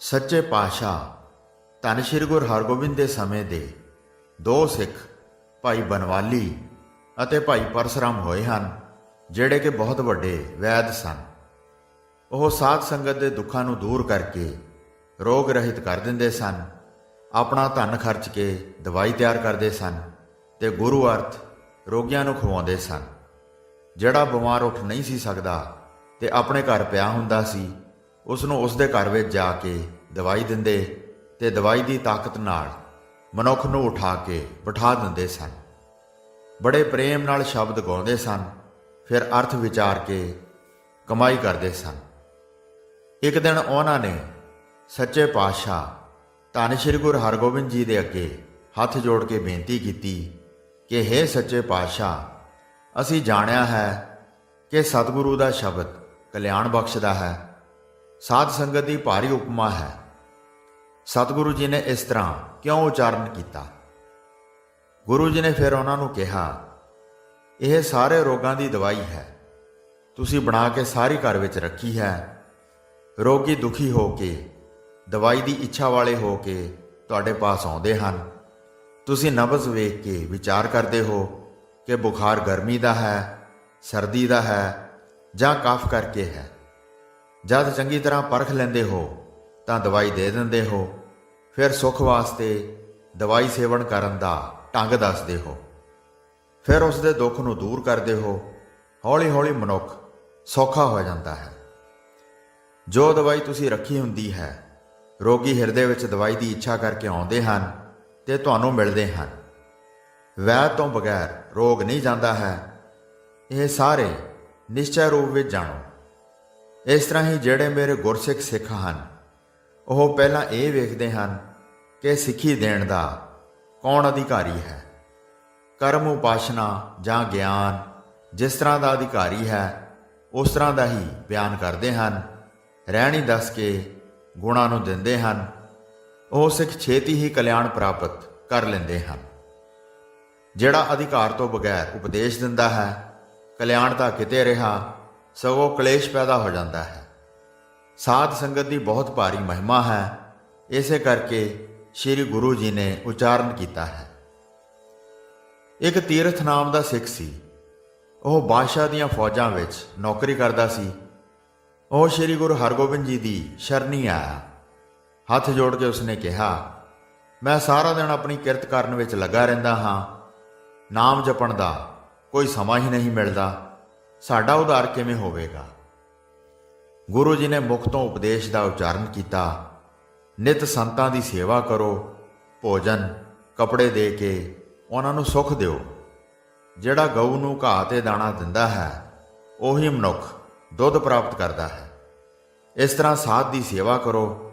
ਸੱਚੇ ਪਾਤਸ਼ਾਹ, ਧੰਨ ਸ਼੍ਰੀ ਗੁਰੂ ਹਰਗੋਬਿੰਦ ਦੇ ਸਮੇਂ ਦੇ ਦੋ ਸਿੱਖ, ਭਾਈ ਬਨਵਾਲੀ ਅਤੇ ਭਾਈ ਪਰਸਰਾਮ ਹੋਏ ਹਨ, ਜਿਹੜੇ ਕਿ ਬਹੁਤ ਵੱਡੇ ਵੈਦ ਸਨ। ਉਹ ਸਾਧ ਸੰਗਤ ਦੇ ਦੁੱਖਾਂ ਨੂੰ ਦੂਰ ਕਰਕੇ ਰੋਗ ਰਹਿਤ ਕਰ ਦਿੰਦੇ ਸਨ, ਆਪਣਾ ਧਨ ਖਰਚ ਕੇ ਦਵਾਈ ਤਿਆਰ ਕਰਦੇ ਸਨ ਤੇ ਗੁਰੂ ਅਰਥ ਰੋਗੀਆਂ ਨੂੰ ਖਵਾਉਂਦੇ ਸਨ। ਜਿਹੜਾ ਬਿਮਾਰ ਉੱਠ ਨਹੀਂ ਸੀ ਸਕਦਾ ਤੇ ਆਪਣੇ ਘਰ ਪਿਆ ਹੁੰਦਾ ਸੀ ਉਸ ਨੂੰ ਉਸ ਦੇ ਘਰ ਵਿੱਚ ਜਾ ਕੇ ਦਵਾਈ ਦਿੰਦੇ ਤੇ ਦਵਾਈ ਦੀ ਤਾਕਤ ਨਾਲ ਮਨੁੱਖ ਨੂੰ ਉਠਾ ਕੇ ਬਿਠਾ ਦਿੰਦੇ ਸਨ। ਬੜੇ ਪ੍ਰੇਮ ਨਾਲ ਸ਼ਬਦ ਗਾਉਂਦੇ ਸਨ, ਫਿਰ ਅਰਥ ਵਿਚਾਰ ਕੇ ਕਮਾਈ ਕਰਦੇ ਸਨ। ਇੱਕ ਦਿਨ ਉਹਨਾਂ ਨੇ ਸੱਚੇ ਪਾਤਸ਼ਾਹ ਧੰਨ ਸ਼੍ਰੀ ਗੁਰੂ ਹਰਗੋਬਿੰਦ ਜੀ ਦੇ ਅੱਗੇ ਹੱਥ ਜੋੜ ਕੇ ਬੇਨਤੀ ਕੀਤੀ ਕਿ हे ਸੱਚੇ ਪਾਤਸ਼ਾਹ, ਅਸੀਂ ਜਾਣਿਆ ਹੈ ਕਿ ਸਤਿਗੁਰੂ ਦਾ ਸ਼ਬਦ ਕਲਿਆਣ ਬਖਸ਼ਦਾ ਹੈ। ਸਾਧ ਸੰਗਤ ਦੀ ਭਾਰੀ ਉਪਮਾ ਹੈ। ਸਤਿਗੁਰੂ ਜੀ ਨੇ ਇਸ ਤਰ੍ਹਾਂ ਕਿਉਂ ਉਚਾਰਨ ਕੀਤਾ? ਗੁਰੂ ਜੀ ਨੇ ਫਿਰ ਉਹਨਾਂ ਨੂੰ ਕਿਹਾ, ਇਹ ਸਾਰੇ ਰੋਗਾਂ ਦੀ ਦਵਾਈ ਹੈ। ਤੁਸੀਂ ਬਣਾ ਕੇ ਸਾਰੀ ਘਰ ਵਿੱਚ ਰੱਖੀ ਹੈ। ਰੋਗੀ ਦੁਖੀ ਹੋ ਕੇ, ਦਵਾਈ ਦੀ ਇੱਛਾ ਵਾਲੇ ਹੋ ਕੇ ਤੁਹਾਡੇ ਪਾਸ ਆਉਂਦੇ ਹਨ। ਤੁਸੀਂ ਨਬਜ਼ ਵੇਖ ਕੇ ਵਿਚਾਰ ਕਰਦੇ ਹੋ ਕਿ ਬੁਖਾਰ ਗਰਮੀ ਦਾ ਹੈ, ਸਰਦੀ ਦਾ ਹੈ ਜਾਂ ਕਫ ਕਰਕੇ ਹੈ। ਜਦ ਚੰਗੀ ਤਰ੍ਹਾਂ ਪਰਖ ਲੈਂਦੇ ਹੋ, ਤਾਂ ਦਵਾਈ ਦੇ ਦਿੰਦੇ ਹੋ। ਫਿਰ ਸੁੱਖ ਵਾਸਤੇ ਦਵਾਈ ਸੇਵਨ ਕਰਨ ਦਾ ਢੰਗ ਦੱਸਦੇ ਹੋ। ਫਿਰ ਉਸ ਦੇ ਦੁੱਖ ਨੂੰ ਦੂਰ ਕਰਦੇ ਹੋ। ਹੌਲੀ-ਹੌਲੀ ਮਨੁੱਖ ਸੌਖਾ ਹੋ ਜਾਂਦਾ ਹੈ। ਜੋ ਦਵਾਈ ਤੁਸੀਂ ਰੱਖੀ ਹੁੰਦੀ ਹੈ, ਰੋਗੀ ਹਿਰਦੇ ਵਿੱਚ ਦਵਾਈ ਦੀ ਇੱਛਾ ਕਰਕੇ ਆਉਂਦੇ ਹਨ ਤੇ ਤੁਹਾਨੂੰ ਮਿਲਦੇ ਹਨ। ਵੈਦ ਤੋਂ ਬਗੈਰ ਰੋਗ ਨਹੀਂ ਜਾਂਦਾ ਹੈ। ਇਹ ਸਾਰੇ ਨਿਸ਼ਚੈ ਰੂਪ ਵਿੱਚ ਜਾਣੋ। ਇਸ ਤਰ੍ਹਾਂ ਹੀ ਜਿਹੜੇ ਮੇਰੇ ਗੁਰਸਿੱਖ ਸਿੱਖ ਹਨ, ਉਹ ਪਹਿਲਾਂ ਇਹ ਵੇਖਦੇ ਹਨ ਕਿ ਸਿੱਖੀ ਦੇਣ ਦਾ ਕੌਣ ਅਧਿਕਾਰੀ ਹੈ? ਕਰਮ ਉਪਾਸ਼ਨਾ ਜਾਂ ਗਿਆਨ ਜਿਸ ਤਰ੍ਹਾਂ ਦਾ ਅਧਿਕਾਰੀ ਹੈ, ਉਸ ਤਰ੍ਹਾਂ ਦਾ ਹੀ ਬਿਆਨ ਕਰਦੇ ਹਨ, ਰਹਿਣੀ ਦੱਸ ਕੇ ਗੁਣਾਂ ਨੂੰ ਦਿੰਦੇ ਹਨ, ਉਹ ਸਿੱਖ ਛੇਤੀ ਹੀ ਕਲਿਆਣ ਪ੍ਰਾਪਤ ਕਰ ਲੈਂਦੇ ਹਨ। ਜਿਹੜਾ ਅਧਿਕਾਰ ਤੋਂ ਬਗੈਰ ਉਪਦੇਸ਼ ਦਿੰਦਾ ਹੈ, ਕਲਿਆਣ ਤਾਂ ਕਿਤੇ ਰਿਹਾ ਸਗੋਂ ਕਲੇਸ਼ ਪੈਦਾ ਹੋ ਜਾਂਦਾ ਹੈ। ਸਾਧ ਸੰਗਤ ਦੀ ਬਹੁਤ ਭਾਰੀ ਮਹਿਮਾ ਹੈ। ਇਸੇ ਕਰਕੇ ਸ੍ਰੀ ਗੁਰੂ ਜੀ ਨੇ ਉਚਾਰਨ ਕੀਤਾ ਹੈ। ਇੱਕ ਤੀਰਥ ਨਾਮ ਦਾ ਸਿੱਖ ਸੀ। ਉਹ ਬਾਦਸ਼ਾਹ ਦੀਆਂ ਫੌਜਾਂ ਵਿੱਚ ਨੌਕਰੀ ਕਰਦਾ ਸੀ। ਉਹ ਸ੍ਰੀ ਗੁਰੂ ਹਰਗੋਬਿੰਦ ਜੀ ਦੀ ਸ਼ਰਣੀ ਆਇਆ। ਹੱਥ ਜੋੜ ਕੇ ਉਸਨੇ ਕਿਹਾ, ਮੈਂ ਸਾਰਾ ਦਿਨ ਆਪਣੀ ਕਿਰਤ ਕਰਨ ਵਿੱਚ ਲੱਗਾ ਰਹਿੰਦਾ ਹਾਂ। ਨਾਮ ਜਪਣ ਦਾ ਕੋਈ ਸਮਾਂ ਹੀ ਨਹੀਂ ਮਿਲਦਾ। ਸਾਡਾ ਉਧਾਰ ਕਿਵੇਂ ਹੋਵੇਗਾ? ਗੁਰੂ ਜੀ ਨੇ ਮੁਖ ਤੋਂ ਉਪਦੇਸ਼ ਦਾ ਉਚਾਰਨ ਕੀਤਾ, ਨਿਤ ਸੰਤਾਂ ਦੀ ਸੇਵਾ ਕਰੋ, ਭੋਜਨ, ਕਪੜੇ ਦੇ ਕੇ ਉਹਨਾਂ ਨੂੰ ਸੁੱਖ ਦਿਓ। ਜਿਹੜਾ ਗਊ ਨੂੰ ਘਾਹ ਤੇ ਦਾਣਾ ਦਿੰਦਾ ਹੈ, ਉਹੀ ਮਨੁੱਖ ਦੁੱਧ ਪ੍ਰਾਪਤ ਕਰਦਾ ਹੈ। ਇਸ ਤਰ੍ਹਾਂ ਸਾਧ ਦੀ ਸੇਵਾ ਕਰੋ।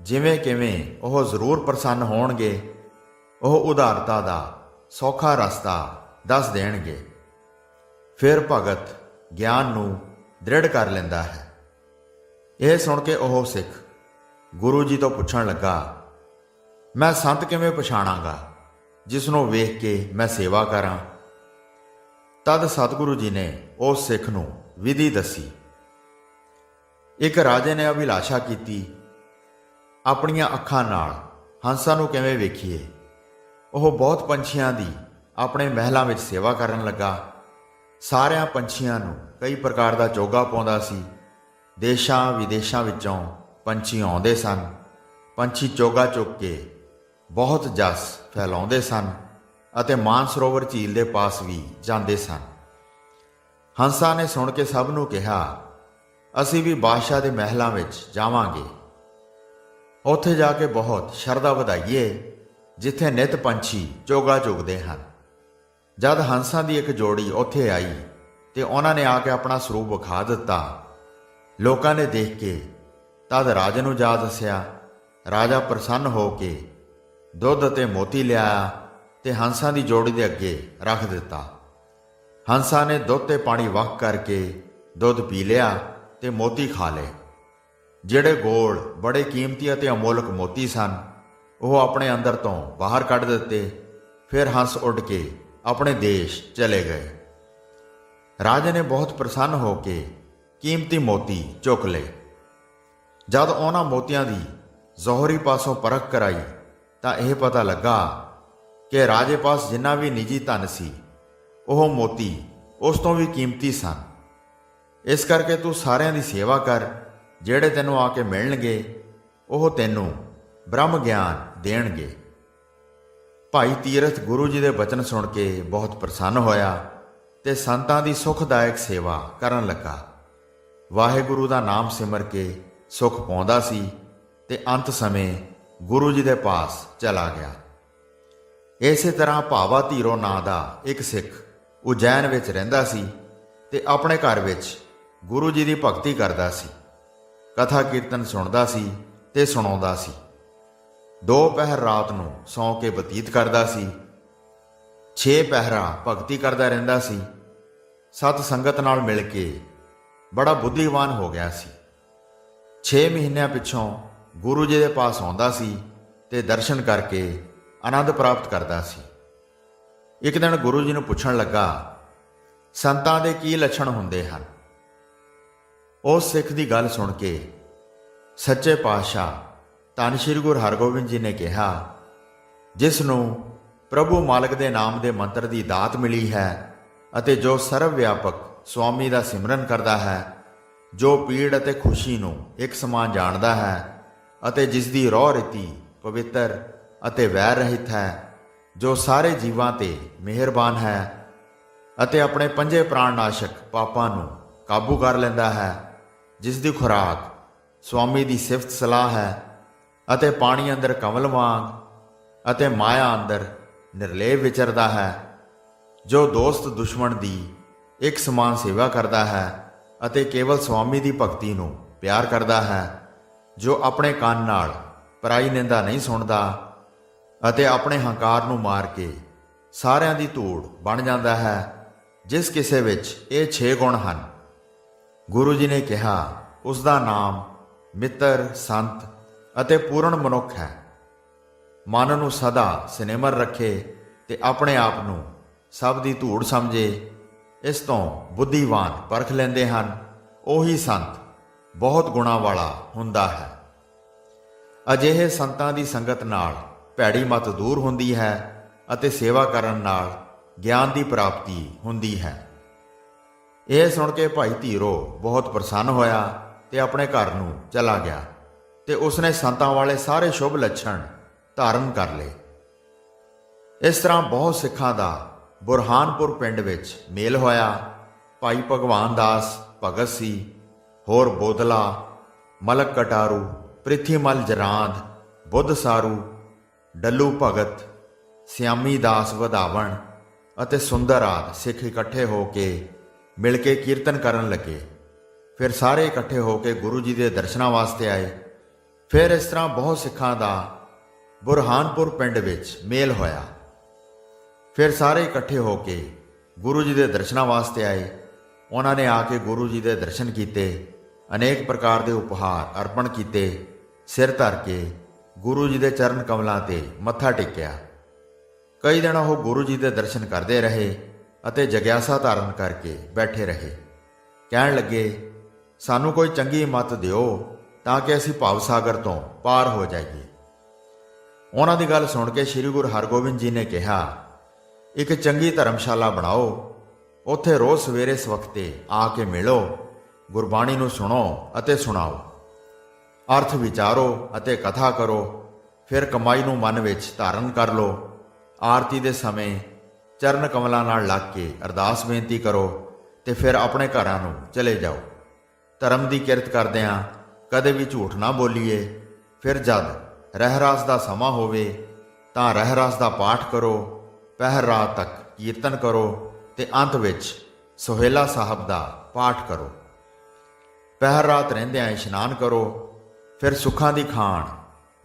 ਜਿਵੇਂ ਕਿਵੇਂ ਉਹ ਜ਼ਰੂਰ ਪ੍ਰਸੰਨ ਹੋਣਗੇ, ਉਹ ਉਦਾਰਤਾ ਦਾ ਸੌਖਾ ਰਸਤਾ ਦੱਸ ਦੇਣਗੇ। ਫਿਰ ਭਗਤ ਗਿਆਨ ਨੂੰ ਦ੍ਰਿੜ ਕਰ ਲੈਂਦਾ ਹੈ। ਇਹ ਸੁਣ ਕੇ ਉਹ ਸਿੱਖ ਗੁਰੂ ਜੀ ਤੋਂ ਪੁੱਛਣ ਲੱਗਾ, ਮੈਂ ਸੰਤ ਕਿਵੇਂ ਪਛਾਣਾਂਗਾ? ਜਿਸ ਨੂੰ ਵੇਖ ਕੇ ਮੈਂ ਸੇਵਾ ਕਰਾਂ? ਤਦ ਸਤਿਗੁਰੂ ਜੀ ਨੇ ਉਸ ਸਿੱਖ ਨੂੰ ਵਿਧੀ ਦੱਸੀ। ਇੱਕ ਰਾਜੇ ਨੇ ਅਭਿਲਾਸ਼ਾ ਕੀਤੀ, ਆਪਣੀਆਂ ਅੱਖਾਂ ਨਾਲ ਹੰਸਾਂ ਨੂੰ ਕਿਵੇਂ ਵੇਖੀਏ? ਉਹ ਬਹੁਤ ਪੰਛੀਆਂ ਦੀ ਆਪਣੇ ਮਹਿਲਾਂ ਵਿੱਚ ਸੇਵਾ ਕਰਨ ਲੱਗਾ। ਸਾਰਿਆਂ ਪੰਛੀਆਂ ਨੂੰ ਕਈ ਪ੍ਰਕਾਰ ਦਾ ਚੋਗਾ ਪਾਉਂਦਾ ਸੀ। ਦੇਸ਼ਾਂ ਵਿਦੇਸ਼ਾਂ ਵਿੱਚੋਂ ਪੰਛੀ ਆਉਂਦੇ ਸਨ। ਪੰਛੀ ਚੋਗਾ ਚੁੱਕ ਕੇ ਬਹੁਤ ਜਸ ਫੈਲਾਉਂਦੇ ਸਨ ਅਤੇ ਮਾਨਸਰੋਵਰ ਝੀਲ ਦੇ ਪਾਸ ਵੀ ਜਾਂਦੇ ਸਨ। ਹੰਸਾ ਨੇ ਸੁਣ ਕੇ ਸਭ ਨੂੰ ਕਿਹਾ, ਅਸੀਂ ਵੀ ਬਾਦਸ਼ਾਹ ਦੇ ਮਹਿਲਾਂ ਵਿੱਚ ਜਾਵਾਂਗੇ। ਉੱਥੇ ਜਾ ਕੇ ਬਹੁਤ ਸ਼ਰਧਾ ਵਧਾਈਏ, ਜਿੱਥੇ ਨਿਤ ਪੰਛੀ ਚੋਗਾ ਚੁਗਦੇ ਹਨ। ਜਦ ਹੰਸਾਂ ਦੀ ਇੱਕ ਜੋੜੀ ਉੱਥੇ ਆਈ ਤੇ ਉਹਨਾਂ ਨੇ ਆ ਕੇ ਆਪਣਾ ਸਰੂਪ ਵਿਖਾ ਦਿੱਤਾ। ਲੋਕਾਂ ਨੇ ਦੇਖ ਕੇ ਤਦ ਰਾਜੇ ਨੂੰ ਜਾ ਦੱਸਿਆ, ਰਾਜਾ ਪ੍ਰਸੰਨ ਹੋ ਕੇ ਦੁੱਧ ਅਤੇ ਮੋਤੀ ਲਿਆਇਆ ਤੇ ਹੰਸਾਂ ਦੀ ਜੋੜੀ ਦੇ ਅੱਗੇ ਰੱਖ ਦਿੱਤਾ। ਹੰਸਾਂ ਨੇ ਦੁੱਧ ਤੇ ਪਾਣੀ ਵਕ ਕਰਕੇ ਦੁੱਧ ਪੀ ਲਿਆ ਤੇ ਮੋਤੀ ਖਾ ਲਏ। ਜਿਹੜੇ ਗੋਲ, ਬੜੇ ਕੀਮਤੀ ਅਤੇ ਅਮੋਲਕ ਮੋਤੀ ਸਨ, ਉਹ ਆਪਣੇ ਅੰਦਰ ਤੋਂ ਬਾਹਰ ਕੱਢ ਦਿੱਤੇ। ਫਿਰ ਹੰਸ ਉੱਡ ਕੇ ਆਪਣੇ ਦੇਸ਼ ਚਲੇ ਗਏ। ਰਾਜੇ ਨੇ ਬਹੁਤ ਪ੍ਰਸੰਨ ਹੋ ਕੇ ਕੀਮਤੀ ਮੋਤੀ ਚੁੱਕ ਲਏ। ਜਦ ਉਹਨਾਂ ਮੋਤੀਆਂ ਦੀ ਜ਼ੋਹਰੀ ਪਾਸੋਂ ਪਰਖ ਕਰਾਈ, ਤਾਂ ਇਹ ਪਤਾ ਲੱਗਾ ਕਿ ਰਾਜੇ ਪਾਸ ਜਿੰਨਾ ਵੀ ਨਿੱਜੀ ਧਨ ਸੀ, ਉਹ ਮੋਤੀ ਉਸ ਤੋਂ ਵੀ ਕੀਮਤੀ ਸਨ। ਇਸ ਕਰਕੇ ਤੂੰ ਸਾਰਿਆਂ ਦੀ ਸੇਵਾ ਕਰ, ਜਿਹੜੇ ਤੈਨੂੰ ਆ ਕੇ ਮਿਲਣਗੇ, ਉਹ ਤੈਨੂੰ ਬ੍ਰਹਮ ਗਿਆਨ ਦੇਣਗੇ। ਭਾਈ ਤੀਰਥ ਗੁਰੂ ਜੀ ਦੇ ਬਚਨ ਸੁਣ ਕੇ ਬਹੁਤ ਪ੍ਰਸੰਨ ਹੋਇਆ ਤੇ ਸੰਤਾਂ ਦੀ ਸੁਖਦਾਇਕ ਸੇਵਾ ਕਰਨ ਲੱਗਾ। ਵਾਹਿਗੁਰੂ ਦਾ ਨਾਮ ਸਿਮਰ ਕੇ ਸੁਖ ਪਾਉਂਦਾ ਸੀ ਤੇ ਅੰਤ ਸਮੇਂ ਗੁਰੂ ਜੀ ਦੇ ਪਾਸ ਚਲਾ ਗਿਆ। ਇਸੇ ਤਰ੍ਹਾਂ ਭਾਵਾ ਧੀਰੋ ਨਾਂ ਦਾ ਇੱਕ ਸਿੱਖ ਉਜੈਨ ਵਿੱਚ ਰਹਿੰਦਾ ਸੀ ਤੇ ਆਪਣੇ ਘਰ ਵਿੱਚ ਗੁਰੂ ਜੀ ਦੀ ਭਗਤੀ ਕਰਦਾ ਸੀ। ਕਥਾ ਕੀਰਤਨ ਸੁਣਦਾ ਸੀ ਤੇ ਸੁਣਾਉਂਦਾ ਸੀ। ਦੋ ਪਹਿਰ ਰਾਤ ਨੂੰ ਸੌਂ ਕੇ ਬਤੀਤ ਕਰਦਾ ਸੀ। ਛੇ ਪਹਿਰਾ ਭਗਤੀ ਕਰਦਾ ਰਹਿੰਦਾ ਸੀ। ਸਤ ਸੰਗਤ ਨਾਲ ਮਿਲ ਕੇ ਬੜਾ ਬੁੱਧੀਵਾਨ ਹੋ ਗਿਆ ਸੀ। 6 ਮਹੀਨਿਆਂ ਪਿੱਛੋਂ ਗੁਰੂ ਜੀ ਦੇ ਪਾਸ ਆਉਂਦਾ ਸੀ ਤੇ ਦਰਸ਼ਨ ਕਰਕੇ ਆਨੰਦ ਪ੍ਰਾਪਤ ਕਰਦਾ ਸੀ। ਇੱਕ ਦਿਨ ਗੁਰੂ ਜੀ ਨੂੰ ਪੁੱਛਣ ਲੱਗਾ, ਸੰਤਾਂ ਦੇ ਕੀ ਲੱਛਣ ਹੁੰਦੇ ਹਨ? ਉਸ ਸਿੱਖ ਦੀ ਗੱਲ ਸੁਣ ਕੇ, ਸੱਚੇ ਪਾਤਸ਼ਾਹ ਧੰਨ ਸ਼੍ਰੀ ਗੁਰੂ ਹਰਗੋਬਿੰਦ ਜੀ ਨੇ ਕਿਹਾ, ਜਿਸ ਨੂੰ ਪ੍ਰਭੂ ਮਾਲਕ ਦੇ ਨਾਮ ਦੇ ਮੰਤਰ ਦੀ ਦਾਤ ਮਿਲੀ ਹੈ ਅਤੇ ਜੋ ਸਰਵ ਵਿਆਪਕ ਸੁਆਮੀ ਦਾ ਸਿਮਰਨ ਕਰਦਾ ਹੈ, ਜੋ ਪੀੜ ਅਤੇ ਖੁਸ਼ੀ ਨੂੰ ਇੱਕ ਸਮਾਨ ਜਾਣਦਾ ਹੈ ਅਤੇ ਜਿਸ ਦੀ ਰੋਹ ਰੀਤੀ ਪਵਿੱਤਰ ਅਤੇ ਵੈਰ ਰਹਿਤ ਹੈ, ਜੋ ਸਾਰੇ ਜੀਵਾਂ ਤੇ ਮਿਹਰਬਾਨ ਹੈ ਅਤੇ ਆਪਣੇ ਪੰਜੇ ਪ੍ਰਾਣ ਨਾਸ਼ਕ ਪਾਪਾਂ ਨੂੰ ਕਾਬੂ ਕਰ ਲੈਂਦਾ ਹੈ, ਜਿਸ ਦੀ ਖੁਰਾਕ ਸੁਆਮੀ ਦੀ ਸਿਫਤ ਸਲਾਹ ਹੈ ਅਤੇ ਪਾਣੀ ਅੰਦਰ ਕਮਲ ਵਾਂਗ ਅਤੇ ਮਾਇਆ ਅੰਦਰ ਨਿਰਲੇਪ ਵਿਚਰਦਾ ਹੈ, ਜੋ ਦੋਸਤ ਦੁਸ਼ਮਣ ਦੀ ਇੱਕ ਸਮਾਨ ਸੇਵਾ ਕਰਦਾ ਹੈ ਅਤੇ ਕੇਵਲ ਸੁਆਮੀ ਦੀ ਭਗਤੀ ਨੂੰ ਪਿਆਰ ਕਰਦਾ ਹੈ, ਜੋ ਆਪਣੇ ਕੰਨ ਨਾਲ ਪਰਾਈ ਨਿੰਦਾ ਨਹੀਂ ਸੁਣਦਾ ਅਤੇ ਆਪਣੇ ਹੰਕਾਰ ਨੂੰ ਮਾਰ ਕੇ ਸਾਰਿਆਂ ਦੀ ਧੂੜ ਬਣ ਜਾਂਦਾ ਹੈ, ਜਿਸ ਕਿਸੇ ਵਿੱਚ ਇਹ 6 ਗੁਣ ਹਨ। ਗੁਰੂ ਜੀ ਨੇ ਕਿਹਾ ਉਸ ਦਾ ਨਾਮ ਮਿੱਤਰ, ਸੰਤ ਅਤੇ ਪੂਰਨ ਮਨੁੱਖ ਹੈ। ਮਨ ਨੂੰ ਸਦਾ ਸਿਨੇਮਰ ਰੱਖੇ ਤੇ ਆਪਣੇ ਆਪ ਨੂੰ ਸਭ ਦੀ ਧੂੜ ਸਮਝੇ। ਇਸ ਤੋਂ ਬੁੱਧੀਵਾਨ ਪਰਖ ਲੈਂਦੇ ਹਨ। ਉਹੀ ਸੰਤ ਬਹੁਤ ਗੁਣਾ ਵਾਲਾ ਹੁੰਦਾ ਹੈ। ਅਜਿਹੇ ਸੰਤਾਂ ਦੀ ਸੰਗਤ ਨਾਲ ਭੈੜੀ ਮਤ ਦੂਰ ਹੁੰਦੀ ਹੈ ਅਤੇ ਸੇਵਾ ਕਰਨ ਨਾਲ ਗਿਆਨ ਦੀ ਪ੍ਰਾਪਤੀ ਹੁੰਦੀ ਹੈ। ਇਹ ਸੁਣ ਕੇ ਭਾਈ ਧੀਰੋ ਬਹੁਤ ਪ੍ਰਸੰਨ ਹੋਇਆ ਤੇ ਆਪਣੇ ਘਰ ਨੂੰ ਚਲਾ ਗਿਆ। ਤੇ ਉਸਨੇ ਸੰਤਾਂ ਵਾਲੇ ਸਾਰੇ ਸ਼ੁਭ ਲੱਛਣ ਧਾਰਨ ਕਰ ਲਏ। ਇਸ ਤਰ੍ਹਾਂ ਬਹੁਤ ਸਿੱਖਾਂ ਦਾ ਬੁਰਹਾਨਪੁਰ ਪਿੰਡ ਵਿੱਚ ਮੇਲ ਹੋਇਆ। ਭਾਈ ਭਗਵਾਨ ਦਾਸ, ਭਗਤ ਸੀ, ਹੋਰ ਬੋਦਲਾ ਮਲਕ ਕਟਾਰੂ, ਪ੍ਰਿਥੀਮਲ ਜਰਾਂਦ, ਬੁੱਧ ਸਾਰੂ, ਡੱਲੂ ਭਗਤ, ਸਿਆਮੀ ਦਾਸ ਵਧਾਵਣ ਅਤੇ ਸੁੰਦਰ ਆਦ ਸਿੱਖ ਇਕੱਠੇ ਹੋ ਕੇ ਮਿਲ ਕੇ ਕੀਰਤਨ ਕਰਨ ਲੱਗੇ। ਫਿਰ ਸਾਰੇ ਇਕੱਠੇ ਹੋ ਕੇ ਗੁਰੂ ਜੀ ਦੇ ਦਰਸ਼ਨਾਂ ਵਾਸਤੇ ਆਏ। ਫਿਰ ਇਸ ਤਰ੍ਹਾਂ ਬਹੁਤ ਸਿੱਖਾਂ ਦਾ ਬੁਰਹਾਨਪੁਰ ਪਿੰਡ ਵਿੱਚ ਮੇਲ ਹੋਇਆ। ਫਿਰ ਸਾਰੇ ਇਕੱਠੇ ਹੋ ਕੇ ਗੁਰੂ ਜੀ ਦੇ ਦਰਸ਼ਨਾਂ ਵਾਸਤੇ ਆਏ। ਉਹਨਾਂ ਨੇ ਆ ਕੇ ਗੁਰੂ ਜੀ ਦੇ ਦਰਸ਼ਨ ਕੀਤੇ। ਅਨੇਕ ਪ੍ਰਕਾਰ ਦੇ ਉਪਹਾਰ ਅਰਪਣ ਕੀਤੇ। ਸਿਰ ਧਰ ਕੇ ਗੁਰੂ ਜੀ ਦੇ ਚਰਨ ਕਮਲਾਂ ਤੇ ਮੱਥਾ ਟੇਕਿਆ। ਕਈ ਦਿਨ ਉਹ ਗੁਰੂ ਜੀ ਦੇ ਦਰਸ਼ਨ ਕਰਦੇ ਰਹੇ ਅਤੇ ਜਗਿਆਸਾ ਧਾਰਨ ਕਰਕੇ ਬੈਠੇ ਰਹੇ। ਕਹਿਣ ਲੱਗੇ, ਸਾਨੂੰ ਕੋਈ ਚੰਗੀ ਮੱਤ ਦਿਓ ਤਾਂ ਕਿ ਅਸੀਂ ਭਾਵ ਸਾਗਰ ਤੋਂ ਪਾਰ ਹੋ ਜਾਈਏ। ਉਹਨਾਂ ਦੀ ਗੱਲ ਸੁਣ ਕੇ ਸ੍ਰੀ ਗੁਰੂ ਹਰਗੋਬਿੰਦ ਜੀ ਨੇ ਕਿਹਾ, ਇੱਕ ਚੰਗੀ ਧਰਮਸ਼ਾਲਾ ਬਣਾਓ। ਉੱਥੇ ਰੋਜ਼ ਸਵੇਰੇ ਸਵਖਤੇ ਆ ਕੇ ਮਿਲੋ, ਗੁਰਬਾਣੀ ਨੂੰ ਸੁਣੋ ਅਤੇ ਸੁਣਾਓ। ਅਰਥ ਵਿਚਾਰੋ ਅਤੇ ਕਥਾ ਕਰੋ। ਫਿਰ ਕਮਾਈ ਨੂੰ ਮਨ ਵਿੱਚ ਧਾਰਨ ਕਰ ਲਓ। ਆਰਤੀ ਦੇ ਸਮੇਂ ਚਰਨ ਕਮਲਾਂ ਨਾਲ ਲੱਗ ਕੇ ਅਰਦਾਸ ਬੇਨਤੀ ਕਰੋ ਤੇ ਫਿਰ ਆਪਣੇ ਘਰਾਂ ਨੂੰ ਚਲੇ ਜਾਓ। ਧਰਮ ਦੀ ਕਿਰਤ ਕਰਦਿਆਂ ਕਦੇ ਵੀ ਝੂਠ ਨਾ ਬੋਲੀਏ। ਫਿਰ ਜਦ ਰਹਿਰਾਸ ਦਾ ਸਮਾਂ ਹੋਵੇ, ਤਾਂ ਰਹਿਰਾਸ ਦਾ ਪਾਠ ਕਰੋ, ਪਹਿਰ ਰਾਤ ਤੱਕ ਕੀਰਤਨ ਕਰੋ ਤੇ ਅੰਤ ਵਿੱਚ ਸੋਹੇਲਾ ਸਾਹਿਬ ਦਾ ਪਾਠ ਕਰੋ। ਪਹਿਰ ਰਾਤ ਰਹਿੰਦਿਆਂ ਇਸ਼ਨਾਨ ਕਰੋ, ਫਿਰ ਸੁੱਖਾਂ ਦੀ ਖਾਣ,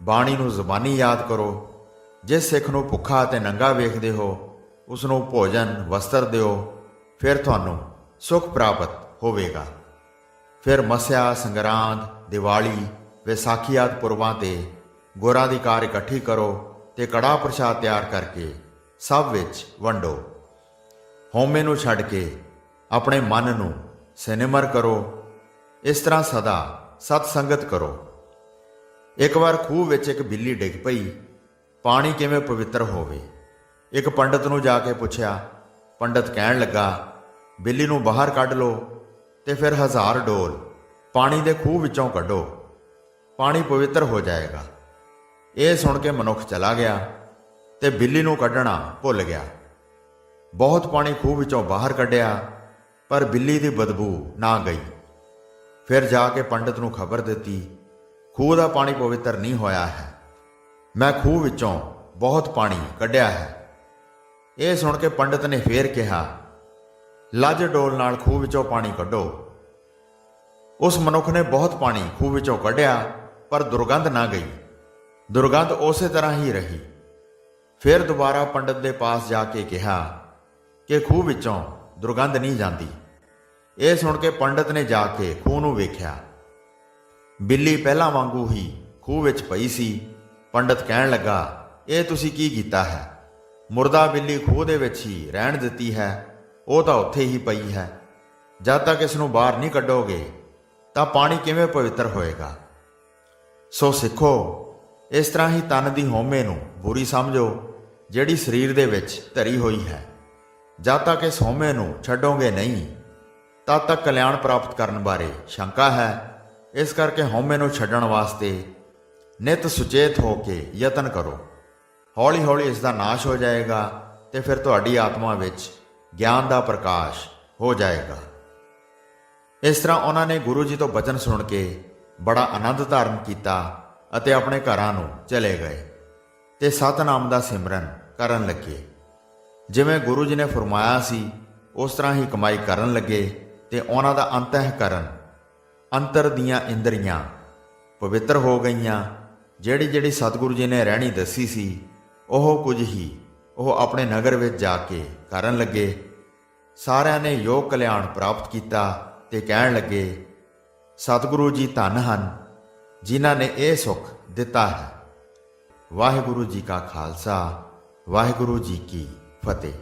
ਬਾਣੀ ਨੂੰ ਜ਼ੁਬਾਨੀ ਯਾਦ ਕਰੋ। ਜਿਸ ਸਿੱਖ ਨੂੰ ਭੁੱਖਾ ਅਤੇ ਨੰਗਾ ਵੇਖਦੇ ਹੋ ਉਸ ਨੂੰ ਭੋਜਨ, ਵਸਤਰ ਦਿਓ, ਫਿਰ ਤੁਹਾਨੂੰ ਸੁਖ ਪ੍ਰਾਪਤ ਹੋਵੇਗਾ। ਫਿਰ ਮਸਿਆ, ਸੰਗਰਾਂਦ, ਦੀਵਾਲੀ ਵਿਸਾਖੀ ਆਦਿ ਪੁਰਬਾਂ ਤੇ ਗੋਰਾਂ ਦੀ ਕਾਰ ਇਕੱਠੀ ਕਰੋ ਤੇ ਕੜਾ ਪ੍ਰਸ਼ਾਦ ਤਿਆਰ ਕਰਕੇ ਸਭ ਵਿੱਚ ਵੰਡੋ। ਹਉਮੈ ਨੂੰ ਛੱਡ ਕੇ ਆਪਣੇ ਮਨ ਨੂੰ ਸਿਨੇਮਰ ਕਰੋ। ਇਸ ਤਰ੍ਹਾਂ ਸਦਾ ਸਤ ਸੰਗਤ ਕਰੋ। ਇੱਕ ਵਾਰ ਖੂਹ ਵਿੱਚ ਇੱਕ ਬਿੱਲੀ ਡਿੱਗ ਪਈ, ਪਾਣੀ ਕਿਵੇਂ ਪਵਿੱਤਰ ਹੋਵੇ? ਇੱਕ ਪੰਡਤ ਨੂੰ ਜਾ ਕੇ ਪੁੱਛਿਆ, ਪੰਡਤ ਕਹਿਣ ਲੱਗਾ, ਬਿੱਲੀ ਨੂੰ ਬਾਹਰ ਕੱਢ ਲਓ। ਤੇ ਫਿਰ ਹਜ਼ਾਰ ਡੋਲ ਪਾਣੀ ਦੇ ਖੂਹ ਵਿੱਚੋਂ ਕੱਢੋ। ਪਾਣੀ ਪਵਿੱਤਰ ਹੋ ਜਾਏਗਾ। ਇਹ ਸੁਣ ਕੇ ਮਨੁੱਖ ਚਲਾ ਗਿਆ ਤੇ ਬਿੱਲੀ ਨੂੰ ਕੱਢਣਾ ਭੁੱਲ ਗਿਆ। ਬਹੁਤ ਪਾਣੀ ਖੂਹ ਵਿੱਚੋਂ ਬਾਹਰ ਕੱਢਿਆ, ਪਰ ਬਿੱਲੀ ਦੀ ਬਦਬੂ ਨਾ ਗਈ। ਫਿਰ ਜਾ ਕੇ ਪੰਡਤ ਨੂੰ ਖਬਰ ਦਿੱਤੀ, ਖੂਹ ਦਾ ਪਾਣੀ ਪਵਿੱਤਰ ਨਹੀਂ ਹੋਇਆ ਹੈ। ਮੈਂ ਖੂਹ ਵਿੱਚੋਂ ਬਹੁਤ ਪਾਣੀ ਕੱਢਿਆ ਹੈ। ਇਹ ਸੁਣ ਕੇ ਪੰਡਤ ਨੇ ਫੇਰ ਕਿਹਾ ਲੱਜ ਡੋਲ ਨਾਲ ਖੂਹ ਵਿੱਚੋਂ ਪਾਣੀ ਕੱਢੋ। ਉਸ ਮਨੁੱਖ ਨੇ ਬਹੁਤ ਪਾਣੀ ਖੂਹ ਵਿੱਚੋਂ ਕੱਢਿਆ, ਪਰ ਦੁਰਗੰਧ ਨਾ ਗਈ। ਦੁਰਗੰਧ ਉਸੇ ਤਰ੍ਹਾਂ ਹੀ ਰਹੀ। ਫਿਰ ਦੁਬਾਰਾ ਪੰਡਤ ਦੇ ਪਾਸ ਜਾ ਕੇ ਕਿਹਾ ਕਿ ਖੂਹ ਵਿੱਚੋਂ ਦੁਰਗੰਧ ਨਹੀਂ ਜਾਂਦੀ। ਇਹ ਸੁਣ ਕੇ ਪੰਡਤ ਨੇ ਜਾ ਕੇ ਖੂਹ ਨੂੰ ਵੇਖਿਆ। ਬਿੱਲੀ ਪਹਿਲਾਂ ਵਾਂਗੂ ਹੀ ਖੂਹ ਵਿੱਚ ਪਈ ਸੀ। ਪੰਡਤ ਕਹਿਣ ਲੱਗਾ, ਇਹ ਤੁਸੀਂ ਕੀ ਕੀਤਾ ਹੈ? ਮੁਰਦਾ ਬਿੱਲੀ ਖੂਹ ਦੇ ਵਿੱਚ ਹੀ ਰਹਿਣ ਦਿੱਤੀ ਹੈ। ਉਹ ਤਾਂ ਉੱਥੇ ਹੀ ਪਈ ਹੈ। ਜਦ ਤੱਕ ਇਸ ਨੂੰ ਬਾਹਰ ਨਹੀਂ ਕੱਢੋਗੇ, ਤਾਂ ਪਾਣੀ ਕਿਵੇਂ ਪਵਿੱਤਰ ਹੋਏਗਾ? ਸੋ ਸਿੱਖੋ, ਇਸ ਤਰ੍ਹਾਂ ਹੀ ਤਨ ਦੀ ਹੋਮੇ ਨੂੰ ਬੁਰੀ ਸਮਝੋ, ਜਿਹੜੀ ਸਰੀਰ ਦੇ ਵਿੱਚ ਧਰੀ ਹੋਈ ਹੈ। ਜਦ ਤੱਕ ਇਸ ਹੋਮੇ ਨੂੰ ਛੱਡੋਗੇ ਨਹੀਂ, ਤਦ ਤੱਕ ਕਲਿਆਣ ਪ੍ਰਾਪਤ ਕਰਨ ਬਾਰੇ ਸ਼ੰਕਾ ਹੈ। ਇਸ ਕਰਕੇ ਹੋਮੇ ਨੂੰ ਛੱਡਣ ਵਾਸਤੇ ਨਿਤ ਸੁਚੇਤ ਹੋ ਕੇ ਯਤਨ ਕਰੋ। ਹੌਲੀ ਹੌਲੀ ਇਸ ਦਾ ਨਾਸ਼ ਹੋ ਜਾਏਗਾ ਤੇ ਫਿਰ ਤੁਹਾਡੀ ਆਤਮਾ ਵਿੱਚ ਗਿਆਨ ਦਾ ਪ੍ਰਕਾਸ਼ ਹੋ ਜਾਏਗਾ। ਇਸ ਤਰ੍ਹਾਂ ਉਹਨਾਂ ਨੇ ਗੁਰੂ ਜੀ ਤੋਂ ਬਚਨ ਸੁਣ ਕੇ ਬੜਾ ਆਨੰਦ ਧਾਰਨ ਕੀਤਾ ਅਤੇ ਆਪਣੇ ਘਰਾਂ ਨੂੰ ਚਲੇ ਗਏ ਤੇ ਸਤਨਾਮ ਦਾ ਸਿਮਰਨ ਕਰਨ ਲੱਗੇ। ਜਿਵੇਂ ਗੁਰੂ ਜੀ ਨੇ ਫਰਮਾਇਆ ਸੀ, ਉਸ ਤਰ੍ਹਾਂ ਹੀ ਕਮਾਈ ਕਰਨ ਲੱਗੇ ਤੇ ਉਹਨਾਂ ਦਾ ਅੰਤਹਿਕਰਨ ਅੰਤਰ ਦੀਆਂ ਇੰਦਰੀਆਂ ਪਵਿੱਤਰ ਹੋ ਗਈਆਂ। ਜਿਹੜੀ ਜਿਹੜੀ ਸਤਿਗੁਰੂ ਜੀ ਨੇ ਰਹਿਣੀ ਦੱਸੀ ਸੀ, ਉਹ ਕੁਝ ਹੀ ਉਹ ਆਪਣੇ ਨਗਰ ਵਿੱਚ ਜਾ ਕੇ ਕਰਨ ਲੱਗੇ। ਸਾਰਿਆਂ ਨੇ ਯੋਗ ਕਲਿਆਣ ਪ੍ਰਾਪਤ ਕੀਤਾ ਤੇ ਕਹਿਣ ਲੱਗੇ, ਸਤਿਗੁਰੂ ਜੀ ਧੰਨ ਹਨ, ਜਿਨ੍ਹਾਂ ਨੇ ਇਹ ਸੁਖ ਦਿੱਤਾ ਹੈ। ਵਾਹਿਗੁਰੂ ਜੀ ਕਾ ਖਾਲਸਾ, ਵਾਹਿਗੁਰੂ ਜੀ ਕੀ ਫਤਿਹ।